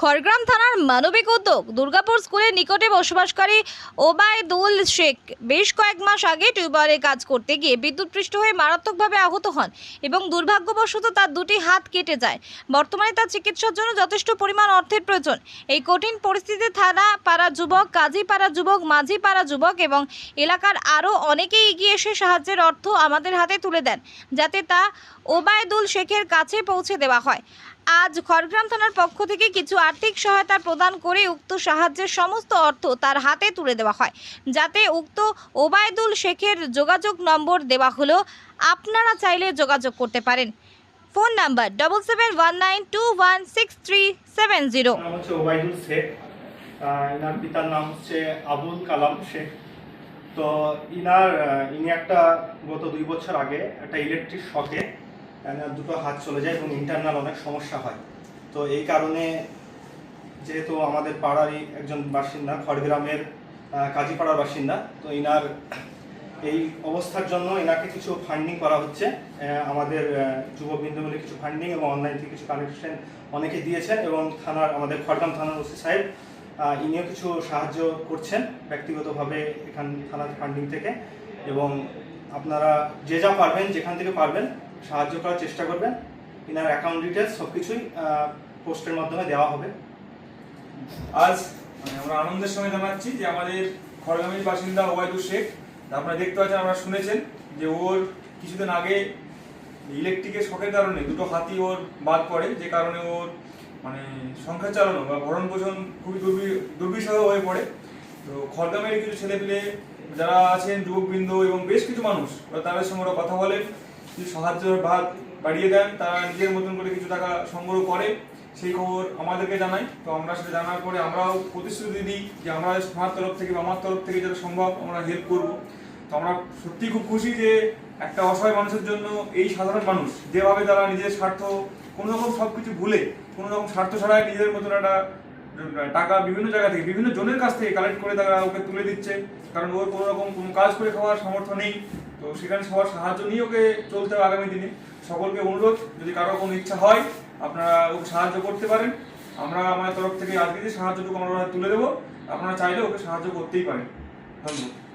খড়গ্রাম থানার মানবিক উদ্যোগ, দুর্গাপুর স্কুলের নিকটে বসবাসকারী ওবায়দুল শেখ। বেশ কয়েক মাস আগে টিউবওয়েলে কাজ করতে গিয়ে বিদ্যুৎপৃষ্ট হয়ে মারাত্মকভাবে আহত হন এবং দুর্ভাগ্যবশত তার দুটি হাত কেটে যায়। বর্তমানে তার চিকিৎসার জন্য যথেষ্ট পরিমাণ অর্থের প্রয়োজন। এই কঠিন পরিস্থিতিতে থানা পাড়া যুবক, কাজী পাড়া যুবক, মাঝি পাড়া যুবক এবং এলাকার আরও অনেকেই এগিয়ে এসে সাহায্যের অর্থ আমাদের হাতে তুলে দেন, যাতে তা ওবায়দুল শেখের কাছে পৌঁছে দেওয়া হয়। আজ খড়গ্রাম থানার পক্ষ থেকে কিছু আর্থিক সহায়তা প্রদান করে উক্ত সাহায্যের সমস্ত অর্থ তার হাতে তুলে দেওয়া হয়। যাতে উক্ত ওবায়দুল শেখের যোগাযোগ নম্বর দেওয়া হলো। আপনারা চাইলে যোগাযোগ করতে পারেন। Phone number double seven one nine two one six three seven zero ah, পিতার নাম হচ্ছে আবুল কালাম শেখ। তো ইনার ইনি একটা গত দুই বছর আগে একটা ইলেকট্রিক শকে এনার দুটো হাত চলে যায় এবং ইন্টারনাল অনেক সমস্যা হয়। তো এই কারণে যেহেতু আমাদের পাড়ারই একজন বাসিন্দা, খড়গ্রামের কাজীপাড়ার বাসিন্দা, তো ইনার এই অবস্থার জন্য এনাকে কিছু ফান্ডিং করা হচ্ছে। আমাদের যুববৃন্দ মিলে কিছু ফান্ডিং এবং অনলাইন থেকে কিছু কানেকশন অনেকে দিয়েছেন এবং থানার, আমাদের খড়গ্রাম থানার ওসি সাহেব ইনিও কিছু সাহায্য করছেন ব্যক্তিগতভাবে এখান, থানার ফান্ডিং থেকে। এবং আপনারা যে যা পারবেন, যেখান থেকে পারবেন সাহায্য করার চেষ্টা করবেন। ইনার অ্যাকাউন্ট ডিটেলস সব কিছুই পোস্টের মাধ্যমে দেওয়া হবে। আজ মানে আমরা আনন্দের সঙ্গে জানাচ্ছি যে আমাদের খড়গামের বাসিন্দা ওবায়দুল শেখ, আপনারা দেখতে পাচ্ছেন আমরা শুনেছেন যে ওর কিছুদিন আগে ইলেকট্রিকের শখের কারণে দুটো হাতি ওর বাদ পড়ে, যে কারণে ওর মানে সংখ্যা চালানো বা ভরণ পোষণ খুবই দুর্বি, দুর্বিষহ হয়ে পড়ে। তো খড়গামের কিছু ছেলেপিলে যারা আছেন, যুবকবৃন্দ এবং বেশ কিছু মানুষ তাদের সঙ্গে ওরা কথা বলেন। কিছু সাহায্যের ভাগ বাড়িয়ে দেন, তারা নিজের মতন করে কিছু টাকা সংগ্রহ করে, সেই খবর আমাদেরকে জানাই তো আমরা সেটা জানার পরে আমরাও প্রতিশ্রুতি দিই যে আমরা আমার তরফ থেকে বা আমার তরফ থেকে যেটা সম্ভব আমরা হেল্প করব। তো আমরা সত্যি খুব খুশি যে একটা অসহায় মানুষের জন্য এই সাধারণ মানুষ, যেভাবে তারা নিজের স্বার্থ কোনো রকম সব কিছু ভুলে কোনো রকম স্বার্থ ছাড়াই নিজের মতন একটা টাকা বিভিন্ন জায়গা থেকে, বিভিন্ন জনের কাছ থেকে কালেক্ট করে তারা ওকে তুলে দিচ্ছে। কারণ ওর কোনো রকম কোনো কাজ করে খাওয়ার সামর্থ্য নেই। তো সেখানে সবার সাহায্য নিয়ে ওকে চলতে হবে আগামী দিনে। সকলকে অনুরোধ, যদি কারও কোনো ইচ্ছা হয়, আপনারা ওকে সাহায্য করতে পারেন। আমরা আমার তরফ থেকে আজকে যে সাহায্যটুকু আমরা তুলে দেবো। আপনারা চাইলে ওকে সাহায্য করতেই পারেন। ধন্যবাদ।